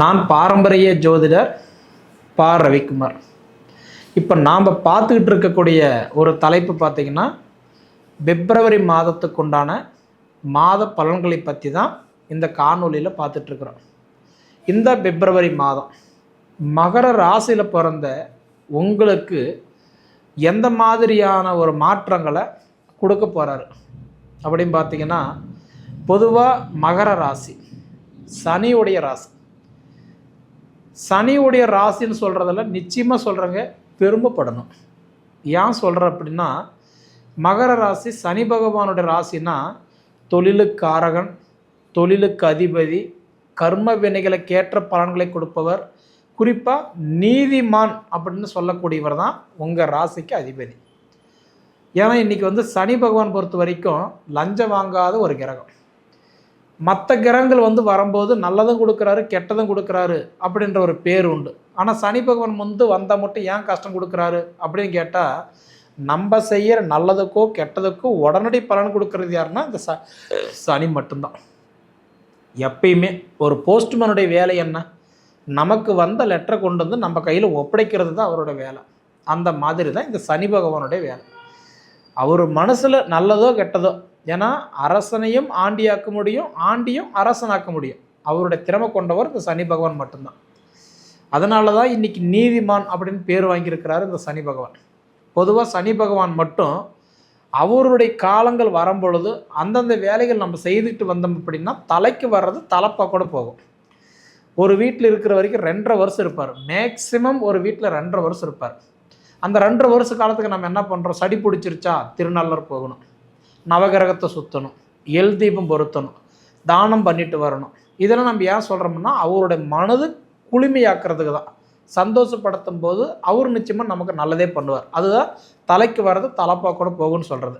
நான் பாரம்பரிய ஜோதிடர் பா ரவிக்குமார். இப்போ நாம் பார்த்துக்கிட்டு இருக்கக்கூடிய ஒரு தலைப்பு பார்த்திங்கன்னா பிப்ரவரி மாதத்துக்கு உண்டான மாத பலன்களை பற்றி தான் இந்த காணொலியில் பார்த்துட்ருக்குறோம் இந்த பிப்ரவரி மாதம் மகர ராசியில் பிறந்த உங்களுக்கு எந்த மாதிரியான ஒரு மாற்றங்களை கொடுக்க போகிறாரு அப்படின்னு பார்த்தீங்கன்னா பொதுவாக மகர ராசி சனியுடைய ராசி. சனியுடைய ராசின்னு சொல்கிறதில்ல நிச்சயமாக சொல்கிறேங்க பெருமைப்படணும் ஏன் சொல்கிறேன் அப்படின்னா மகர ராசி சனி பகவானுடைய ராசினா தொழிலுக்காரகன் தொழிலுக்கு அதிபதி கர்ம வினைகளை ஏற்ற பலன்களை கொடுப்பவர். குறிப்பாக நீதிமான் அப்படின்னு சொல்லக்கூடியவர் தான் உங்கள் ராசிக்கு அதிபதி. ஏன்னா இன்றைக்கி வந்து சனி பகவான் பொறுத்த வரைக்கும் லஞ்சம் வாங்காத ஒரு கிரகம். மற்ற கிரகங்கள் வந்து வரும்போது நல்லதும் கொடுக்குறாரு கெட்டதும் கொடுக்குறாரு அப்படின்ற ஒரு பேர் உண்டு. ஆனால் சனி பகவான் வந்து வந்தால் மட்டும் ஏன் கஷ்டம் கொடுக்குறாரு அப்படின்னு கேட்டால் நம்ம செய்கிற நல்லதுக்கோ கெட்டதுக்கோ உடனடி பலன் கொடுக்கறது யாருன்னா இந்த ச சனி மட்டும்தான். எப்பயுமே ஒரு போஸ்ட்மேனுடைய வேலை என்ன? நமக்கு வந்த லெட்டரை கொண்டு வந்து நம்ம கையில் ஒப்படைக்கிறது தான் அவரோட வேலை. அந்த மாதிரி தான் இந்த சனி பகவானுடைய வேலை. அவர் மனசில் நல்லதோ கெட்டதோ ஏன்னா அரசனையும் ஆண்டியாக்க முடியும் ஆண்டியும் அரசனாக்க முடியும். அவருடைய திறமை கொண்டவர் இந்த சனி பகவான் மட்டும்தான். அதனால தான் இன்றைக்கி நீதிமான் அப்படின்னு பேர் வாங்கியிருக்கிறாரு இந்த சனி பகவான். பொதுவாக சனி பகவான் மட்டும் அவருடைய காலங்கள் வரும்பொழுது அந்தந்த வேலைகள் நம்ம செய்துட்டு வந்தோம் அப்படின்னா தலைக்கு வர்றது தலைப்பாக கூட போகும். ஒரு வீட்டில் இருக்கிற வரைக்கும் ரெண்டரை வருஷம் இருப்பார். மேக்சிமம் ஒரு வீட்டில் ரெண்டரை வருஷம் இருப்பார். அந்த ரெண்டரை வருஷ காலத்துக்கு நம்ம என்ன பண்ணுறோம் சடி பிடிச்சிருச்சா? திருநள்ளர் போகணும். நவகிரகத்தை சுற்றணும் எல் தீபம் பொருத்தணும் தானம் பண்ணிட்டு வரணும். இதெல்லாம் நம்ம ஏன் சொல்கிறோம்னா அவருடைய மனது குளுமையாக்குறதுக்கு தான். சந்தோஷப்படுத்தும் போது அவர் நிச்சயமாக நமக்கு நல்லதே பண்ணுவார். அதுதான் தலைக்கு வர்றது தலைப்பா கூட போகும்னு சொல்கிறது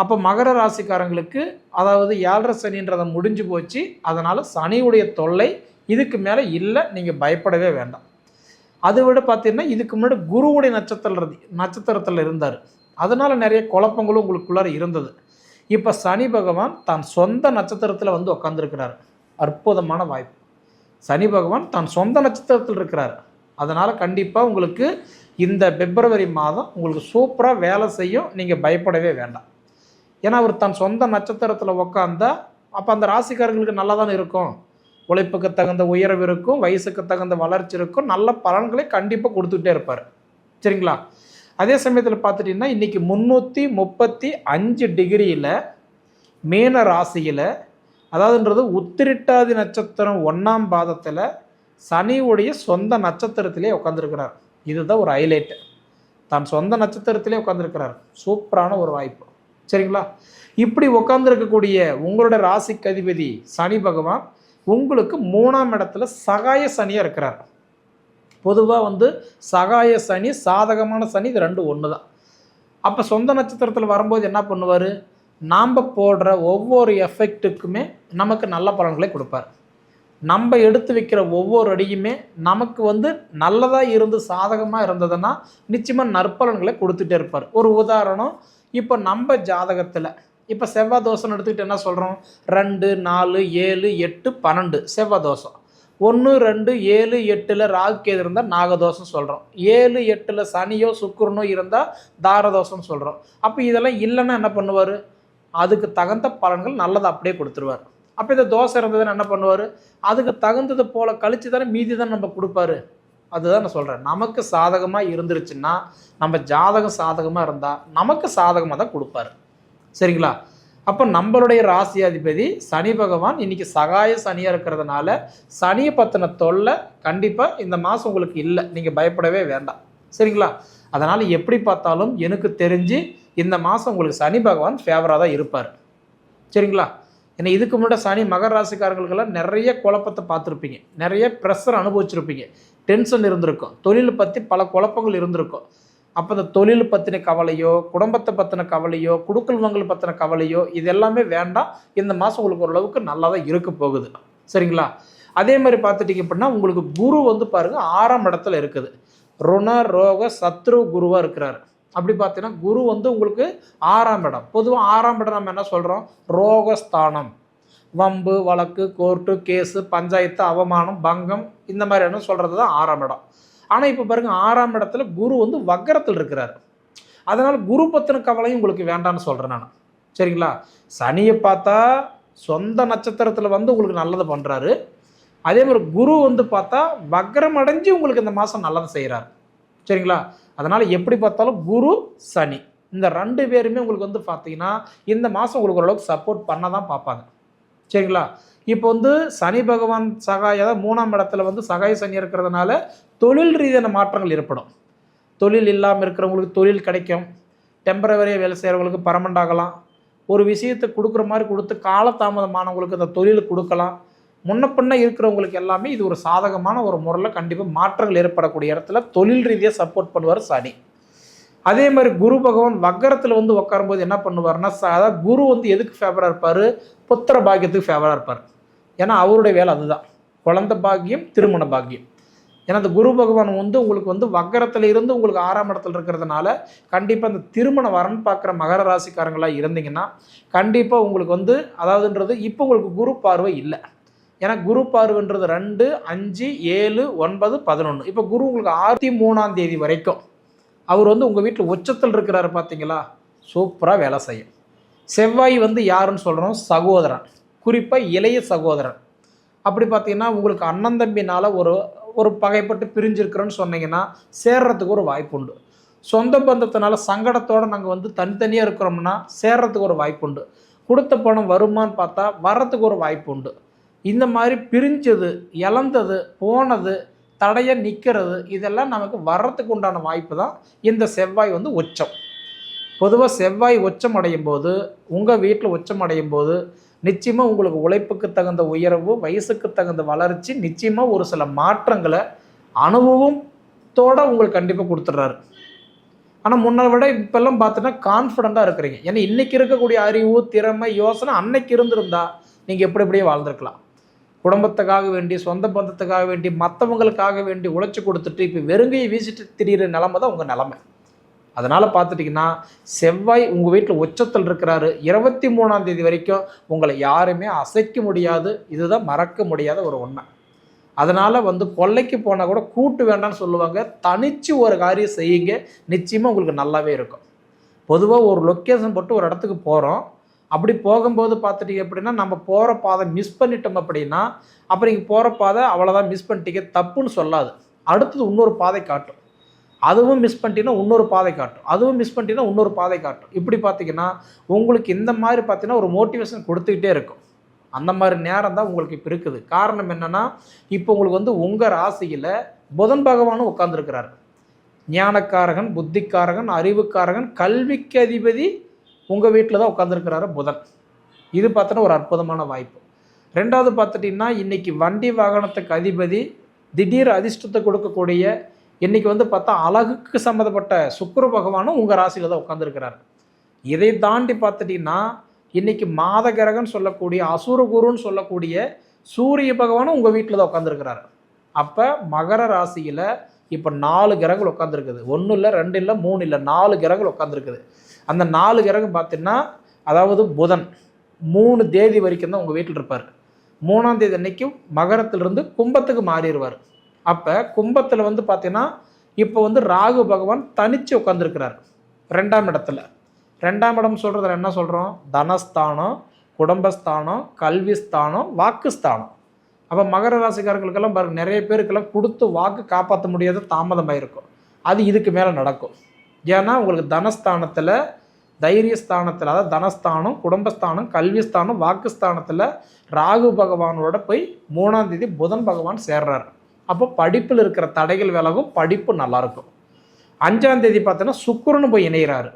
அப்போ மகர ராசிக்காரங்களுக்கு அதாவது ஏழரை சனின்றதை முடிஞ்சு போச்சு. அதனால் சனியுடைய தொல்லை இதுக்கு மேலே இல்லை நீங்கள் பயப்படவே வேண்டாம். அதை விட பார்த்தீங்கன்னா இதுக்கு முன்னாடி குருவுடைய நட்சத்திரம் நட்சத்திரத்தில் இருந்தார். அதனால் நிறைய குழப்பங்களும் உங்களுக்குள்ளார இருந்தது. இப்போ சனி பகவான் தான் சொந்த நட்சத்திரத்தில் வந்து உட்காந்துருக்கிறார் அற்புதமான வாய்ப்பு. சனி பகவான் தான் சொந்த நட்சத்திரத்தில் இருக்கிறார். அதனால் கண்டிப்பாக உங்களுக்கு இந்த பிப்ரவரி மாதம் உங்களுக்கு சூப்பராக வேலை செய்யும். நீங்கள் பயப்படவே வேண்டாம். ஏன்னா அவர் தன் சொந்த நட்சத்திரத்தில் உக்காந்தா அப்போ அந்த ராசிக்காரங்களுக்கு நல்லா தான் இருக்கும். உழைப்புக்கு தகுந்த உயர்வு இருக்கும் வயசுக்கு தகுந்த வளர்ச்சி இருக்கும். நல்ல பலன்களை கண்டிப்பாக கொடுத்துக்கிட்டே இருப்பார். சரிங்களா? அதே சமயத்தில் பார்த்துட்டிங்கன்னா இன்றைக்கி முந்நூற்றி முப்பத்தி அஞ்சு டிகிரியில் மீன ராசியில் அதாவதுன்றது உத்திரிட்டாதி நட்சத்திரம் ஒன்றாம் பாதத்தில் சனியுடைய சொந்த நட்சத்திரத்திலே உட்காந்துருக்கிறார் இதுதான் ஒரு ஹைலைட்டு தான் சொந்த நட்சத்திரத்திலே உட்காந்துருக்கிறார் சூப்பரான ஒரு வாய்ப்பு. சரிங்களா? இப்படி உட்காந்துருக்கக்கூடிய உங்களோட ராசிக்கு அதிபதி சனி பகவான் உங்களுக்கு மூணாம் இடத்துல சகாய சனியாக இருக்கிறார். பொதுவாக வந்து சகாய சனி சாதகமான சனி இது ரெண்டு ஒன்று தான் அப்போ சொந்த நட்சத்திரத்தில் வரும்போது என்ன பண்ணுவார்? நாம் போடுற ஒவ்வொரு எஃபெக்ட்டுக்குமே நமக்கு நல்ல பலன்களை கொடுப்பார். நம்ம எடுத்து வைக்கிற ஒவ்வொரு அடியுமே நமக்கு வந்து நல்லதாக இருந்து சாதகமாக இருந்ததுன்னா நிச்சயமாக நற்பலன்களை கொடுத்துட்டே இருப்பார். ஒரு உதாரணம் இப்போ நம்ம ஜாதகத்தில் இப்போ செவ்வாய் தோசைன்னு எடுத்துக்கிட்டு என்ன சொல்கிறோம் ரெண்டு நாலு ஏழு எட்டு பன்னெண்டு செவ்வாய் தோசம் ஒன்று ரெண்டு ஏழு எட்டில் ராகுக்கேது இருந்தால் நாகதோஷம் சொல்கிறோம் ஏழு எட்டில் சனியோ சுக்கரனோ இருந்தால் தாரதோஷம்னு சொல்கிறோம் அப்போ இதெல்லாம் இல்லைன்னா என்ன பண்ணுவார்? அதுக்கு தகுந்த பலன்கள் நல்லதை அப்படியே கொடுத்துருவார். அப்போ இந்த தோசை இருந்ததுன்னு என்ன பண்ணுவார்? அதுக்கு தகுந்தது போல் கழித்து தானே மீதி தான் நம்ம கொடுப்பாரு? அதுதான் நான் சொல்கிறேன் நமக்கு சாதகமாக இருந்துருச்சுன்னா நம்ம ஜாதகம் சாதகமாக இருந்தால் நமக்கு சாதகமாக தான் கொடுப்பாரு. சரிங்களா? அப்போ நம்மளுடைய ராசி அதிபதி சனி பகவான் இன்னைக்கு சகாய சனியாக இருக்கிறதுனால சனியை பற்றின தொல்லை கண்டிப்பாக இந்த மாதம் உங்களுக்கு இல்லை. நீங்கள் பயப்படவே வேண்டாம். சரிங்களா? அதனால் எப்படி பார்த்தாலும் எனக்கு தெரிஞ்சு இந்த மாதம் உங்களுக்கு சனி பகவான் ஃபேவராக தான் இருப்பார். சரிங்களா? ஏன்னா இதுக்கு முன்னாடி சனி மகர ராசிக்காரங்களுக்கெல்லாம் நிறைய குழப்பத்தை பார்த்துருப்பீங்க. நிறைய ப்ரெஷர் அனுபவிச்சிருப்பீங்க. டென்ஷன் இருந்திருக்கும். தொழிலை பற்றி பல குழப்பங்கள் இருந்திருக்கும். அப்போ இந்த தொழில் பற்றின கவலையோ குடும்பத்தை பற்றின கவலையோ குடுக்கல் வாங்கல் பற்றின கவலையோ இது எல்லாமே வேண்டாம். இந்த மாதம் உங்களுக்கு ஓரளவுக்கு நல்லா தான் இருக்க போகுது. சரிங்களா? அதே மாதிரி பார்த்துட்டிங்க அப்படின்னா உங்களுக்கு குரு வந்து பாருங்கள் ஆறாம் இடத்துல இருக்குது. ருண ரோக சத்ரு குருவாக இருக்கிறாரு. அப்படி பார்த்தீங்கன்னா குரு வந்து உங்களுக்கு ஆறாம் இடம். பொதுவாக ஆறாம் இடம் நம்ம என்ன சொல்கிறோம் ரோகஸ்தானம். வம்பு வழக்கு கோர்ட்டு கேஸு பஞ்சாயத்து அவமானம் பங்கம் இந்த மாதிரியான சொல்கிறது தான் ஆறாம் இடம். ஆனால் இப்போ பாருங்கள் ஆறாம் இடத்துல குரு வந்து வக்கரத்தில் இருக்கிறார். அதனால் குரு பத்தின கவலையும் உங்களுக்கு வேண்டாம்னு சொல்கிறேன் நான். சரிங்களா? சனியை பார்த்தா சொந்த நட்சத்திரத்தில் வந்து உங்களுக்கு நல்லது பண்ணுறாரு அதே மாதிரி குரு வந்து பார்த்தா வக்ரம் அடைஞ்சு உங்களுக்கு இந்த மாதம் நல்லதை செய்கிறார் சரிங்களா? அதனால் எப்படி பார்த்தாலும் குரு சனி. இந்த ரெண்டு பேருமே உங்களுக்கு வந்து பார்த்தீங்கன்னா இந்த மாதம் உங்களுக்கு ஓரளவுக்கு சப்போர்ட் பண்ண தான் பார்ப்பாங்க. சரிங்களா? இப்போ வந்து சனி பகவான் சகாய அதாவது மூணாம் இடத்துல வந்து சகாய சனி இருக்கிறதுனால தொழில் ரீதியான மாற்றங்கள் ஏற்படும். தொழில் இல்லாமல் இருக்கிறவங்களுக்கு தொழில் கிடைக்கும். டெம்பரவரியாக வேலை செய்கிறவங்களுக்கு பர்மனண்ட் ஆகலாம். ஒரு விஷயத்தை கொடுக்குற மாதிரி கொடுத்து காலதாமதமானவங்களுக்கு இந்த தொழில் கொடுக்கலாம். முன்ன பின்ன இருக்கிறவங்களுக்கு எல்லாமே இது ஒரு சாதகமான ஒரு முறையில் கண்டிப்பாக மாற்றங்கள் ஏற்படக்கூடிய இடத்துல தொழில் ரீதியாக சப்போர்ட் பண்ணுவார் சனி. அதே மாதிரி குரு பகவான் வக்கரத்தில் வந்து உட்காரும்போது என்ன பண்ணுவார்னா அதாவது குரு வந்து எதுக்கு ஃபேவராக இருப்பார்? புத்திர பாக்கியத்துக்கு ஃபேவராக இருப்பார். ஏன்னா அவருடைய வேலை அதுதான். குழந்தை பாக்கியம் திருமண பாக்கியம். ஏன்னா அந்த குரு பகவான் வந்து உங்களுக்கு வந்து வக்கரத்தில் இருந்து உங்களுக்கு ஆறாம் இடத்துல இருக்கிறதுனால கண்டிப்பாக அந்த திருமண வரன் பார்க்குற மகர ராசிக்காரங்களாக இருந்தீங்கன்னா கண்டிப்பாக உங்களுக்கு வந்து அதாவதுன்றது இப்போ உங்களுக்கு குரு பார்வை இல்லை. ஏன்னா குரு பார்வைன்றது ரெண்டு அஞ்சு ஏழு ஒன்பது பதினொன்று இப்போ குரு உங்களுக்கு ஆயிரத்தி மூணாம் தேதி வரைக்கும். அவர் வந்து உங்கள் வீட்டில் உச்சத்தில் இருக்கிறாரு பார்த்தீங்களா சூப்பராக வேலை செய்யும். செவ்வாய் வந்து யாருன்னு சொல்கிறோம் சகோதரன். குறிப்பாக இளைய சகோதரன். அப்படி பார்த்தீங்கன்னா உங்களுக்கு அண்ணன் தம்பினால் ஒரு ஒரு பகைப்பட்டு பிரிஞ்சிருக்கிறோன்னு சொன்னீங்கன்னா சேர்றதுக்கு ஒரு வாய்ப்பு உண்டு. சொந்த பந்தத்தினால சங்கடத்தோடு நாங்கள் வந்து தனித்தனியாக இருக்கிறோம்னா சேர்றதுக்கு ஒரு வாய்ப்பு உண்டு. கொடுத்த பணம் வருமான்னு பார்த்தா வர்றதுக்கு ஒரு வாய்ப்பு உண்டு. இந்த மாதிரி பிரிஞ்சது இழந்தது போனது தடைய நிற்கிறது இதெல்லாம் நமக்கு வர்றதுக்கு உண்டான வாய்ப்பு தான் இந்த செவ்வாய் வந்து உச்சம். பொதுவாக செவ்வாய் உச்சம் அடையும் போது உங்கள் வீட்டில் உச்சம் அடையும் போது நிச்சயமாக உங்களுக்கு உழைப்புக்கு தகுந்த உயர்வு வயசுக்கு தகுந்த வளர்ச்சி நிச்சயமாக ஒரு சில மாற்றங்களை அனுபவத்தோட உங்களுக்கு கண்டிப்பாக கொடுத்துட்றாரு. ஆனால் முன்னை விட இப்போல்லாம் பார்த்தீங்கன்னா கான்ஃபிடண்ட்டாக இருக்கிறீங்க. ஏன்னா இன்றைக்கி இருக்கக்கூடிய அறிவு திறமை யோசனை அன்னைக்கு இருந்திருந்தா நீங்கள் எப்படி எப்படியே வாழ்ந்துருக்கலாம். குடும்பத்துக்காக வேண்டி சொந்த பந்தத்துக்காக வேண்டி மற்றவங்களுக்காக வேண்டி உழைச்சி கொடுத்துட்டு இப்போ வெறுங்கையை வீசிட்டு திரியிற நிலமை தான் உங்கள் நிலமை. அதனால் பார்த்துட்டிங்கன்னா செவ்வாய் உங்கள் வீட்டில் உச்சத்தில் இருக்கிறாரு. இருபத்தி மூணாம் தேதி வரைக்கும் உங்களை யாருமே அசைக்க முடியாது. இதுதான் மறக்க முடியாத ஒரு உண்மை. அதனால் வந்து கொல்லைக்கு போனால் கூட கூட்டு வேண்டாம்னு சொல்லுவாங்க. தனித்து ஒரு காரியம் செய்யுங்க. நிச்சயமாக உங்களுக்கு நல்லாவே இருக்கும். பொதுவாக ஒரு லொக்கேஷன் போட்டு ஒரு இடத்துக்கு போகிறோம் அப்படி போகும்போது பார்த்துட்டீங்க அப்படின்னா நம்ம போகிற பாதை மிஸ் பண்ணிட்டோம் அப்படின்னா அப்புறம் இங்கே போகிற பாதை அவ்வளோதான் மிஸ் பண்ணிட்டீங்க தப்புன்னு சொல்லாது. அடுத்தது இன்னொரு பாதை காட்டும். அதுவும் மிஸ் பண்ணிட்டீங்கன்னா இன்னொரு பாதை காட்டும். அதுவும் மிஸ் பண்ணிட்டீங்கன்னா இன்னொரு பாதை காட்டும். இப்படி பார்த்தீங்கன்னா உங்களுக்கு இந்த மாதிரி பார்த்தீங்கன்னா ஒரு மோட்டிவேஷன் கொடுத்துக்கிட்டே இருக்கும். அந்த மாதிரி நேரம் தான் உங்களுக்கு இப்போ இருக்குது. காரணம் என்னென்னா இப்போ உங்களுக்கு வந்து உங்கள் ராசியில் புதன் பகவானும் உட்காந்துருக்கிறார் ஞானக்காரகன் புத்திக்காரகன் அறிவுக்காரகன் கல்விக்கு அதிபதி உங்கள் வீட்டில் தான் உட்காந்துருக்கிறாரு புதன். இது பார்த்தோன்னா ஒரு அற்புதமான வாய்ப்பு. ரெண்டாவது பார்த்துட்டிங்கன்னா இன்றைக்கி வண்டி வாகனத்துக்கு அதிபதி திடீர் அதிர்ஷ்டத்தை கொடுக்கக்கூடிய இன்றைக்கி வந்து பார்த்தா அழகுக்கு சம்மந்தப்பட்ட சுக்கர பகவானும் உங்கள் ராசியில் தான் உட்காந்துருக்கிறார் இதை தாண்டி பார்த்துட்டிங்கன்னா இன்றைக்கி மாத கிரகம்னு சொல்லக்கூடிய அசுர குருன்னு சொல்லக்கூடிய சூரிய பகவானும் உங்கள் வீட்டில் தான் உட்காந்துருக்கிறாரு அப்போ மகர ராசியில் இப்போ நாலு கிரகங்கள் உட்காந்துருக்குது ஒன்றும் இல்லை ரெண்டு இல்லை மூணு இல்லை நாலு கிரகங்கள் உட்காந்துருக்குது அந்த நாலு கிரகம் பார்த்தீங்கன்னா அதாவது புதன் மூணு தேதி வரைக்கும் தான் உங்கள் வீட்டில் இருப்பார். மூணாம் தேதி அன்னைக்கு மகரத்திலிருந்து கும்பத்துக்கு மாறிடுவார். அப்போ கும்பத்தில் வந்து பார்த்தீங்கன்னா இப்போ வந்து ராகு பகவான் தனித்து உட்காந்துருக்கிறார் ரெண்டாம் இடத்துல. ரெண்டாம் இடம் சொல்கிறதுல என்ன சொல்கிறோம் தனஸ்தானம் குடும்பஸ்தானம் கல்விஸ்தானம் வாக்குஸ்தானம். அப்போ மகர ராசிக்காரர்களுக்கெல்லாம் பாருங்கள் நிறைய பேருக்கெல்லாம் கொடுத்து வாக்கு காப்பாற்ற முடியாத தாமதமாக இருக்கும் அது இதுக்கு மேலே நடக்கும். ஏன்னா உங்களுக்கு தனஸ்தானத்தில் தைரியஸ்தானத்தில் அதாவது தனஸ்தானம் குடும்பஸ்தானம் கல்விஸ்தானம் வாக்குஸ்தானத்தில் ராகு பகவானோட போய் மூணாம் தேதி புதன் பகவான் சேர்றாரு. அப்போ படிப்பில் இருக்கிற தடைகள் விலகும் படிப்பு நல்லாயிருக்கும். அஞ்சாம் தேதி பார்த்தோன்னா சுக்கிரன் போய் இணைகிறாரு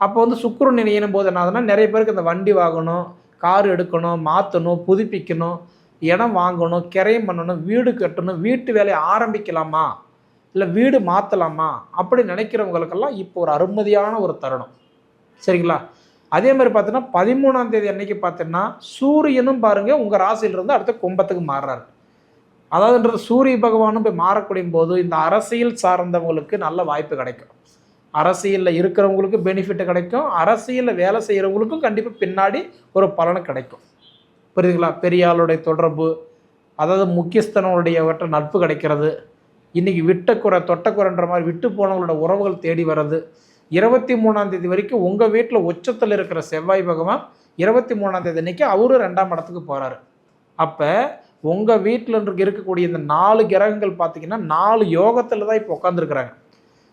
அப்போ வந்து சுக்கிரன் இணையும் போது என்ன ஆகுதுன்னா நிறைய பேருக்கு இந்த வண்டி வாங்கணும் கார் எடுக்கணும் மாற்றணும் புதுப்பிக்கணும் இடம் வாங்கணும் கிரையம் பண்ணணும் வீடு கட்டணும் வீட்டு வேலையை ஆரம்பிக்கலாமா? இல்லை வீடு மாற்றலாமா அப்படி நினைக்கிறவங்களுக்கெல்லாம் இப்போ ஒரு அருமதியான ஒரு தருணம். சரிங்களா? அதே மாதிரி பார்த்தீங்கன்னா பதிமூணாம் தேதி அன்னைக்கு பார்த்தீங்கன்னா சூரியனும் பாருங்க உங்கள் ராசியிலிருந்து அடுத்த கும்பத்துக்கு மாறுறாரு. அதாவதுன்றது சூரிய பகவானும் போய் மாறக்கூடிய போது இந்த அரசியல் சார்ந்தவங்களுக்கு நல்ல வாய்ப்பு கிடைக்கும். அரசியலில் இருக்கிறவங்களுக்கு பெனிஃபிட் கிடைக்கும். அரசியலில் வேலை செய்கிறவங்களுக்கும் கண்டிப்பாக பின்னாடி ஒரு பலன் கிடைக்கும். புரியுதுங்களா? பெரியாளுடைய தொடர்பு அதாவது முக்கியஸ்தனுடையவற்றை நட்பு கிடைக்கிறது இன்றைக்கி விட்டக்குறை தொட்டக்குறைன்ற மாதிரி விட்டு போனவங்களோட உறவுகள் தேடி வர்றது. இருபத்தி மூணாம் தேதி வரைக்கும் உங்கள் வீட்டில் உச்சத்தில் இருக்கிற செவ்வாய் பகவான் இருபத்தி மூணாம் தேதி அன்னைக்கு அவரும் ரெண்டாம் இடத்துக்கு போகிறாரு அப்போ உங்கள் வீட்டில் இருக்கக்கூடிய இந்த நாலு கிரகங்கள் பார்த்தீங்கன்னா நாலு யோகத்தில் தான் இப்போ உட்காந்துருக்குறாங்க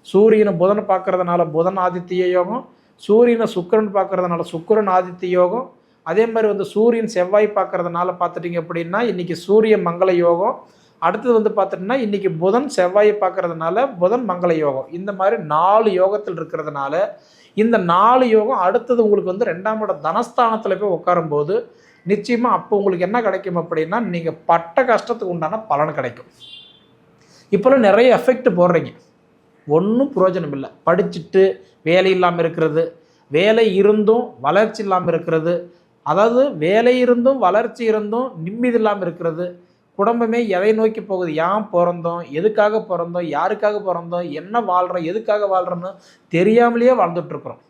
சூரியனை புதனை பார்க்குறதுனால புதன் ஆதித்ய யோகம் சூரியனை சுக்கிரன் பார்க்குறதுனால சுக்கிரன் ஆதித்ய யோகம் அதே மாதிரி வந்து சூரியன் செவ்வாய் பார்க்கறதுனால பார்த்துட்டிங்க அப்படின்னா இன்றைக்கி சூரிய மங்கள யோகம் அடுத்தது வந்து பார்த்துட்டிங்கன்னா இன்றைக்கி புதன் செவ்வாயை பார்க்கறதுனால புதன் மங்கள யோகம். இந்த மாதிரி நாலு யோகத்தில் இருக்கிறதுனால இந்த நாலு யோகம் அடுத்தது உங்களுக்கு வந்து ரெண்டாம் இடம் தனஸ்தானத்தில் போய் உட்காரும்போது நிச்சயமாக அப்போ உங்களுக்கு என்ன கிடைக்கும் அப்படின்னா நீங்கள் பட்ட கஷ்டத்துக்கு உண்டான பலன் கிடைக்கும். இப்போல்லாம் நிறைய எஃபெக்ட் போடுறீங்க. ஒன்றும் பிரயோஜனம் இல்லை. படிச்சுட்டு வேலை இல்லாமல் இருக்கிறது வேலை இருந்தும் வளர்ச்சி இல்லாமல் இருக்கிறது அதாவது வேலை இருந்தும் வளர்ச்சி இருந்தும் நிம்மதி இல்லாமல் இருக்கிறது குடும்பமே எதை நோக்கி போகுது? ஏன் பிறந்தோம்? எதுக்காக பிறந்தோம்? யாருக்காக பிறந்தோம்? என்ன வாழ்கிறோம் எதுக்காக வாழ்கிறோன்னு தெரியாமலேயே வாழ்ந்துட்டுருக்குறோம்.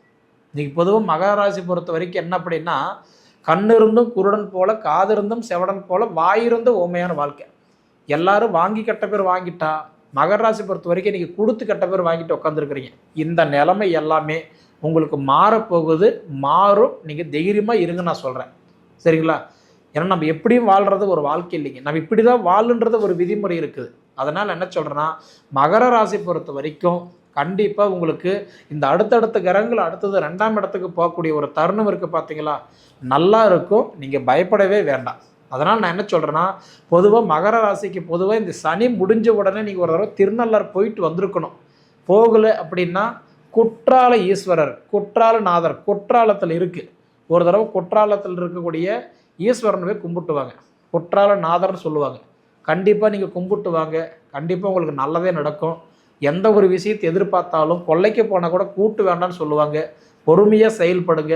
இன்றைக்கி பொதுவாக மகராசி பொறுத்த வரைக்கும் என்ன அப்படின்னா கண் இருந்தும் குருடன் போல காது இருந்தும் செவடன் போல வாயிருந்தும் ஓமையான வாழ்க்கை. எல்லாரும் வாங்கி கட்ட பேர் வாங்கிட்டா மகராசி பொறுத்த வரைக்கும் இன்றைக்கி கொடுத்து கட்ட பேர் வாங்கிட்டு உட்காந்துருக்குறீங்க இந்த நிலைமை எல்லாமே உங்களுக்கு மாறப்போகுது மாறும். நீங்கள் தைரியமாக இருங்க நான் சொல்கிறேன் சரிங்களா? ஏன்னா நம்ம எப்படியும் வாழ்கிறது ஒரு வாழ்க்கை இல்லைங்க. நம்ம இப்படி தான் வாழுன்றது ஒரு விதிமுறை இருக்குது. அதனால் என்ன சொல்கிறேன்னா மகர ராசி பொறுத்த வரைக்கும் கண்டிப்பாக உங்களுக்கு இந்த அடுத்தடுத்த கிரகங்கள் அடுத்தது ரெண்டாம் இடத்துக்கு போகக்கூடிய ஒரு தருணம் இருக்குது பார்த்தீங்களா நல்லா இருக்கும். நீங்கள் பயப்படவே வேண்டாம். அதனால் நான் என்ன சொல்கிறேன்னா பொதுவாக மகர ராசிக்கு பொதுவாக இந்த சனி முடிஞ்ச உடனே நீங்கள் ஒரு தடவை திருநள்ளார் போயிட்டு வந்திருக்கணும். போகலை அப்படின்னா குற்றால ஈஸ்வரர் குற்றால நாதர் குற்றாலத்தில் இருக்குது ஒரு தடவை குற்றாலத்தில் இருக்கக்கூடிய ஈஸ்வரனவே கும்பிட்டுவாங்க. குற்றால நாதர்னு சொல்லுவாங்க. கண்டிப்பாக நீங்கள் கும்பிட்டு வாங்க கண்டிப்பாக உங்களுக்கு நல்லதே நடக்கும். எந்த ஒரு விஷயத்தை எதிர்பார்த்தாலும் கொள்ளைக்கு போனால் கூட கூட்டு வேண்டாம்னு சொல்லுவாங்க. பொறுமையாக செயல்படுங்க.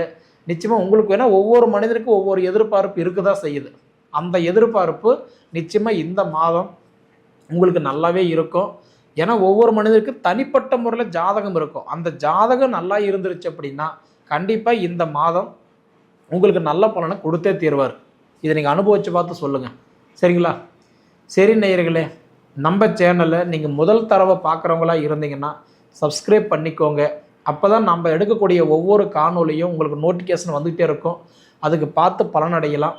நிச்சயமாக உங்களுக்கு வேணால் ஒவ்வொரு மனிதனுக்கும் ஒவ்வொரு எதிர்பார்ப்பு இருக்க தான் செய்யுது. அந்த எதிர்பார்ப்பு நிச்சயமாக இந்த மாதம் உங்களுக்கு நல்லாவே இருக்கும். ஏன்னா ஒவ்வொரு மனிதருக்கும் தனிப்பட்ட முறையில் ஜாதகம் இருக்கும். அந்த ஜாதகம் நல்லா இருந்துருச்சு அப்படின்னா கண்டிப்பாக இந்த மாதம் உங்களுக்கு நல்ல பலனை கொடுத்தே தீர்வார். இதை நீங்கள் அனுபவித்து பார்த்து சொல்லுங்கள் சரிங்களா? சரி நேயர்களே நம்ம சேனலை நீங்கள் முதல் தடவை பார்க்குறவங்களா இருந்தீங்கன்னா சப்ஸ்கிரைப் பண்ணிக்கோங்க. அப்போ தான் நம்ம எடுக்கக்கூடிய ஒவ்வொரு காணொலியும் உங்களுக்கு நோட்டிஃபிகேஷன் வந்துகிட்டே இருக்கும். அதுக்கு பார்த்து பலனடையலாம்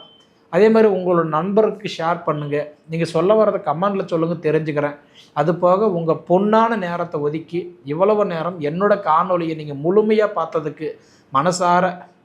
அதே மாதிரி உங்களோட நண்பருக்கு ஷேர் பண்ணுங்கள் நீங்கள் சொல்ல வரத கமெண்டில் சொல்லுங்கள் தெரிஞ்சுக்கிறேன். அது போக உங்கள் பொண்ணான நேரத்தை ஒதுக்கி இவ்வளவு நேரம் என்னோடய காணொலியை நீங்கள் முழுமையாக பார்த்ததுக்கு மனசார